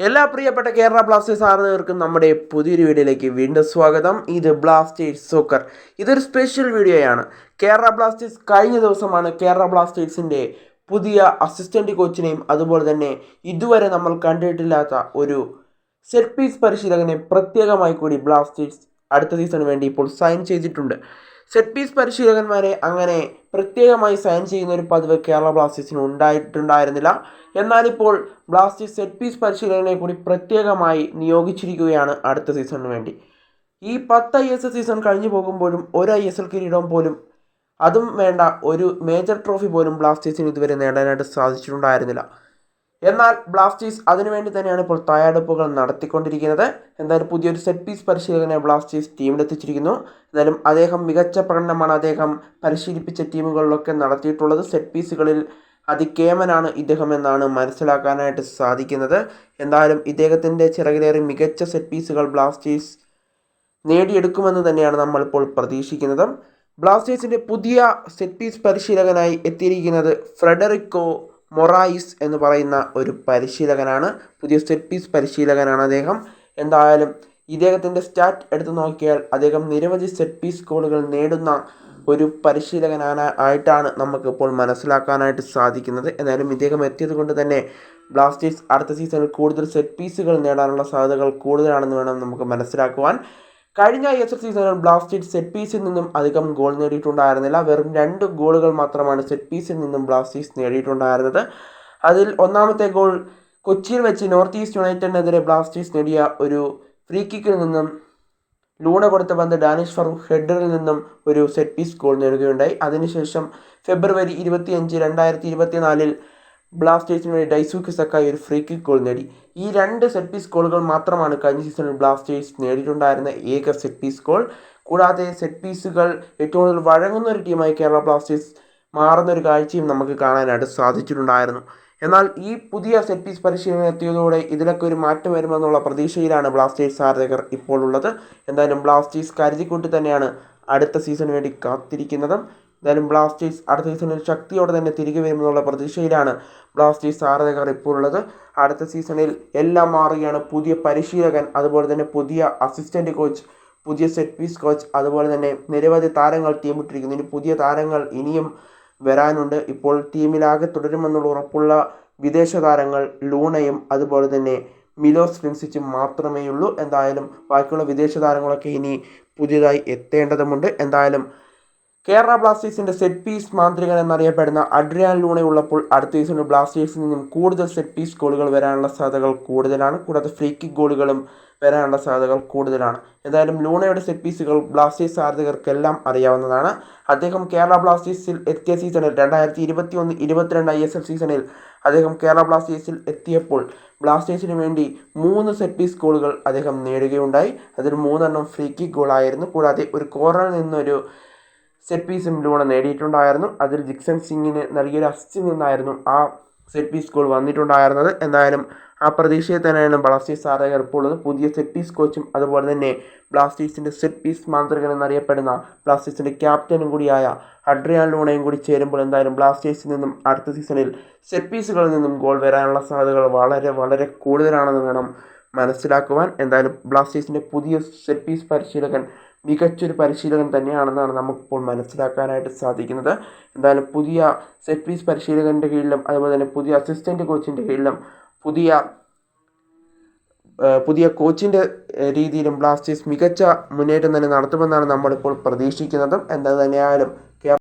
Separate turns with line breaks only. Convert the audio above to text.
എല്ലാ പ്രിയപ്പെട്ട കേരള ബ്ലാസ്റ്റേഴ്സ് ആരാധകർക്കും നമ്മുടെ പുതിയൊരു വീഡിയോയിലേക്ക് വീണ്ടും സ്വാഗതം. ഇത് ബ്ലാസ്റ്റേഴ്സ് സോക്കർ. ഇതൊരു സ്പെഷ്യൽ വീഡിയോയാണ്. കേരള ബ്ലാസ്റ്റേഴ്സ് കഴിഞ്ഞ ദിവസമാണ് കേരള ബ്ലാസ്റ്റേഴ്സിന്റെ പുതിയ അസിസ്റ്റന്റ് കോച്ചിനെയും അതുപോലെ തന്നെ ഇതുവരെ നമ്മൾ കണ്ടിട്ടില്ലാത്ത ഒരു സെറ്റ് പീസ് പരിശീലകനെ പ്രത്യേകമായി കൂടി ബ്ലാസ്റ്റേഴ്സ് അടുത്ത സീസണിന് വേണ്ടി ഇപ്പോൾ സൈൻ ചെയ്തിട്ടുണ്ട്. സെറ്റ് പീസ് പരിശീലകന്മാരെ അങ്ങനെ പ്രത്യേകമായി സൈൻ ചെയ്യുന്ന ഒരു പതിവ് കേരള ബ്ലാസ്റ്റേഴ്സിന് ഉണ്ടായിട്ടുണ്ടായിരുന്നില്ല. എന്നാൽ ഇപ്പോൾ ബ്ലാസ്റ്റേഴ്സ് സെറ്റ് പീസ് പരിശീലകനെ കൂടി പ്രത്യേകമായി നിയോഗിച്ചിരിക്കുകയാണ് അടുത്ത സീസണിന് വേണ്ടി. ഈ പത്ത് ഐ എസ് എൽ സീസൺ കഴിഞ്ഞു പോകുമ്പോഴും ഒരു ഐ എസ് എൽ കിരീടം പോലും അതും വേണ്ട ഒരു മേജർ ട്രോഫി പോലും ബ്ലാസ്റ്റേഴ്സിന് ഇതുവരെ നേടാനായിട്ട് സാധിച്ചിട്ടുണ്ടായിരുന്നില്ല. എന്നാൽ ബ്ലാസ്റ്റേഴ്സ് അതിനുവേണ്ടി തന്നെയാണ് ഇപ്പോൾ തയ്യാറെടുപ്പുകൾ നടത്തിക്കൊണ്ടിരിക്കുന്നത്. എന്തായാലും പുതിയൊരു സെറ്റ് പീസ് പരിശീലകനെ ബ്ലാസ്റ്റേഴ്സ് ടീമിലെത്തിച്ചിരിക്കുന്നു. എന്തായാലും അദ്ദേഹം മികച്ച പ്രകടനമാണ് അദ്ദേഹം പരിശീലിപ്പിച്ച ടീമുകളിലൊക്കെ നടത്തിയിട്ടുള്ളത്. സെറ്റ് പീസുകളിൽ അതികേമനാണ് ഇദ്ദേഹം എന്നാണ് മനസ്സിലാക്കാനായിട്ട് സാധിക്കുന്നത്. എന്തായാലും ഇദ്ദേഹത്തിന്റെ ചിറകിലേറി മികച്ച സെറ്റ് പീസുകൾ ബ്ലാസ്റ്റേഴ്സ് നേടിയെടുക്കുമെന്ന് തന്നെയാണ് നമ്മളിപ്പോൾ പ്രതീക്ഷിക്കുന്നത്. ബ്ലാസ്റ്റേഴ്സിന്റെ പുതിയ സെറ്റ് പീസ് പരിശീലകനായി എത്തിയിരിക്കുന്നത് ഫ്രെഡറിക്കോ മൊറായിസ് എന്ന് പറയുന്ന ഒരു പരിശീലകനാണ്. പുതിയ സെറ്റ് പീസ് പരിശീലകനാണ് അദ്ദേഹം. എന്തായാലും ഇദ്ദേഹത്തിന്റെ സ്റ്റാറ്റ് എടുത്തു നോക്കിയാൽ അദ്ദേഹം നിരവധി സെറ്റ് പീസ് ഗോളുകൾ നേടുന്ന ഒരു പരിശീലകനാണ് ആയിട്ടാണ് നമുക്കിപ്പോൾ മനസ്സിലാക്കാനായിട്ട് സാധിക്കുന്നത്. എന്നാലും ഇദ്ദേഹം എത്തിയത് കൊണ്ട് തന്നെ ബ്ലാസ്റ്റേഴ്സ് അടുത്ത സീസണിൽ കൂടുതൽ സെറ്റ് പീസുകൾ നേടാനുള്ള സാധ്യതകൾ കൂടുതലാണെന്ന് വേണം നമുക്ക് മനസ്സിലാക്കുവാൻ. കഴിഞ്ഞ ഐ എസ് എൽ സീസണിൽ ബ്ലാസ്റ്റേഴ്സ് സെറ്റ് പീസിൽ നിന്നും അധികം ഗോൾ നേടിയിട്ടുണ്ടായിരുന്നില്ല. വെറും രണ്ട് ഗോളുകൾ മാത്രമാണ് സെറ്റ് പീസിൽ നിന്നും ബ്ലാസ്റ്റേഴ്സ് നേടിയിട്ടുണ്ടായിരുന്നത്. അതിൽ ഒന്നാമത്തെ ഗോൾ കൊച്ചിയിൽ വെച്ച് നോർത്ത് ഈസ്റ്റ് യുണൈറ്റഡിനെതിരെ ബ്ലാസ്റ്റേഴ്സ് നേടിയ ഒരു ഫ്രീ കിക്കിൽ നിന്നും ലൂണ കൊടുത്ത പന്ത് ഡാനിഷ് ഫറൂഖ് ഹെഡറിൽ നിന്നും ഒരു സെറ്റ് പീസ് ഗോൾ നേടുകയുണ്ടായി. അതിനുശേഷം ഫെബ്രുവരി ഇരുപത്തിയഞ്ച് രണ്ടായിരത്തി ഇരുപത്തിനാലിൽ ബ്ലാസ്റ്റേഴ്സിന് വേണ്ടി ഡൈസൂക്ക് സക്കായി ഒരു ഫ്രീ കിക്ക് ഗോൾ നേടി. ഈ രണ്ട് സെറ്റ് പീസ് ഗോളുകൾ മാത്രമാണ് കഴിഞ്ഞ സീസണിൽ ബ്ലാസ്റ്റേഴ്സ് നേടിയിട്ടുണ്ടായിരുന്ന ഏക സെറ്റ് പീസ് ഗോൾ കൂടാതെ സെറ്റ് പീസുകൾ ഏറ്റവും കൂടുതൽ വഴങ്ങുന്ന ഒരു ടീമായി കേരള ബ്ലാസ്റ്റേഴ്സ് മാറുന്ന ഒരു കാഴ്ചയും നമുക്ക് കാണാനായിട്ട് സാധിച്ചിട്ടുണ്ടായിരുന്നു. എന്നാൽ ഈ പുതിയ സെറ്റ് പീസ് പരിശീലനം എത്തിയതോടെ ഇതിലൊക്കെ ഒരു മാറ്റം വരുമെന്നുള്ള പ്രതീക്ഷയിലാണ് ബ്ലാസ്റ്റേഴ്സ് ആരാധകർ ഇപ്പോൾ ഉള്ളത്. എന്തായാലും ബ്ലാസ്റ്റേഴ്സ് കരുതിക്കൊണ്ട് തന്നെയാണ് അടുത്ത സീസണിന് വേണ്ടി കാത്തിരിക്കുന്നത്. എന്തായാലും ബ്ലാസ്റ്റേഴ്സ് അടുത്ത സീസണിൽ ശക്തിയോടെ തന്നെ തിരികെ വരുമെന്നുള്ള പ്രതീക്ഷയിലാണ് ബ്ലാസ്റ്റേഴ്സ് ആരാധകർ ഇപ്പോൾ ഉള്ളത് അടുത്ത സീസണിൽ എല്ലാം മാറുകയാണ് പുതിയ പരിശീലകൻ അതുപോലെ തന്നെ പുതിയ അസിസ്റ്റന്റ് കോച്ച് പുതിയ സെറ്റ് പീസ് കോച്ച് അതുപോലെ തന്നെ നിരവധി താരങ്ങൾ ടീമിട്ടിരിക്കുന്നു ഇനി പുതിയ താരങ്ങൾ ഇനിയും വരാനുണ്ട്. ഇപ്പോൾ ടീമിലാകെ തുടരുമെന്നുള്ള ഉറപ്പുള്ള വിദേശ താരങ്ങൾ ലൂണയും അതുപോലെ തന്നെ മിലോസ് ഫ്രിൻസിച്ചും മാത്രമേ ഉള്ളൂ എന്തായാലും ബാക്കിയുള്ള വിദേശ താരങ്ങളൊക്കെ ഇനി പുതിയതായി എത്തേണ്ടതുമുണ്ട്. എന്തായാലും കേരള ബ്ലാസ്റ്റേഴ്സിന്റെ സെറ്റ് പീസ് മാന്ത്രികൻ എന്നറിയപ്പെടുന്ന അഡ്രിയാൻ ലൂണ ഉള്ളപ്പോൾ അടുത്ത സീസണിൽ ബ്ലാസ്റ്റേഴ്സിൽ നിന്നും കൂടുതൽ സെറ്റ് പീസ് ഗോളുകൾ വരാനുള്ള സാധ്യതകൾ കൂടുതലാണ്. കൂടാതെ ഫ്രീ കിക്ക് ഗോളുകളും വരാനുള്ള സാധ്യതകൾ കൂടുതലാണ്. എന്തായാലും ലൂണയുടെ സെറ്റ് പീസുകൾ ബ്ലാസ്റ്റേഴ്സ് ആരാധകർക്കെല്ലാം അറിയാവുന്നതാണ്. അദ്ദേഹം കേരള ബ്ലാസ്റ്റേഴ്സിൽ എത്തിയ സീസണിൽ രണ്ടായിരത്തി ഇരുപത്തി ഒന്ന് ഇരുപത്തിരണ്ട് ഐ എസ് എൽ സീസണിൽ അദ്ദേഹം കേരള ബ്ലാസ്റ്റേഴ്സിൽ എത്തിയപ്പോൾ ബ്ലാസ്റ്റേഴ്സിന് വേണ്ടി മൂന്ന് സെറ്റ് പീസ് ഗോളുകൾ അദ്ദേഹം നേടുകയുണ്ടായി. അതിൽ മൂന്നെണ്ണം ഫ്രീ കിക്ക് ഗോളായിരുന്നു കൂടാതെ ഒരു കോർണറിൽ നിന്നൊരു സെറ്റ് പീസും ലൂണ നേടിയിട്ടുണ്ടായിരുന്നു. അതിൽ ജിക്സൺ സിംഗിന് നൽകിയൊരു അസിസ്റ്റിൽ നിന്നായിരുന്നു ആ സെറ്റ് പീസ് ഗോൾ വന്നിട്ടുണ്ടായിരുന്നത്. എന്തായാലും ആ പ്രതീക്ഷയെ തന്നെയാണ് ബ്ലാസ്റ്റേഴ്സ് ആരാധകർ ഇപ്പോൾ പുതിയ സെറ്റ് പീസ് കോച്ചും അതുപോലെ തന്നെ ബ്ലാസ്റ്റേഴ്സിന്റെ സെറ്റ് പീസ് മാന്ത്രികൻ എന്നറിയപ്പെടുന്ന ബ്ലാസ്റ്റേഴ്സിന്റെ ക്യാപ്റ്റനും കൂടിയായ അഡ്രിയാൻ ലൂണയും കൂടി ചേരുമ്പോൾ എന്തായാലും ബ്ലാസ്റ്റേഴ്സിൽ നിന്നും അടുത്ത സീസണിൽ സെറ്റ് പീസുകളിൽ നിന്നും ഗോൾ വരാനുള്ള സാധ്യതകൾ വളരെ വളരെ കൂടുതലാണെന്ന് വേണം മനസ്സിലാക്കുവാൻ. എന്തായാലും ബ്ലാസ്റ്റേഴ്സിന്റെ പുതിയ സെറ്റ് പീസ് പരിശീലകൻ മികച്ചൊരു പരിശീലകൻ തന്നെയാണെന്നാണ് നമുക്കിപ്പോൾ മനസ്സിലാക്കാനായിട്ട് സാധിക്കുന്നത്. എന്തായാലും പുതിയ സെറ്റ് പീസ് പരിശീലകന്റെ കീഴിലും അതുപോലെ തന്നെ പുതിയ അസിസ്റ്റന്റ് കോച്ചിന്റെ കീഴിലും പുതിയ പുതിയ കോച്ചിന്റെ രീതിയിലും ബ്ലാസ്റ്റേഴ്സ് മികച്ച മുന്നേറ്റം തന്നെ നടത്തുമെന്നാണ് നമ്മളിപ്പോൾ പ്രതീക്ഷിക്കുന്നതും. എന്താ തന്നെയായാലും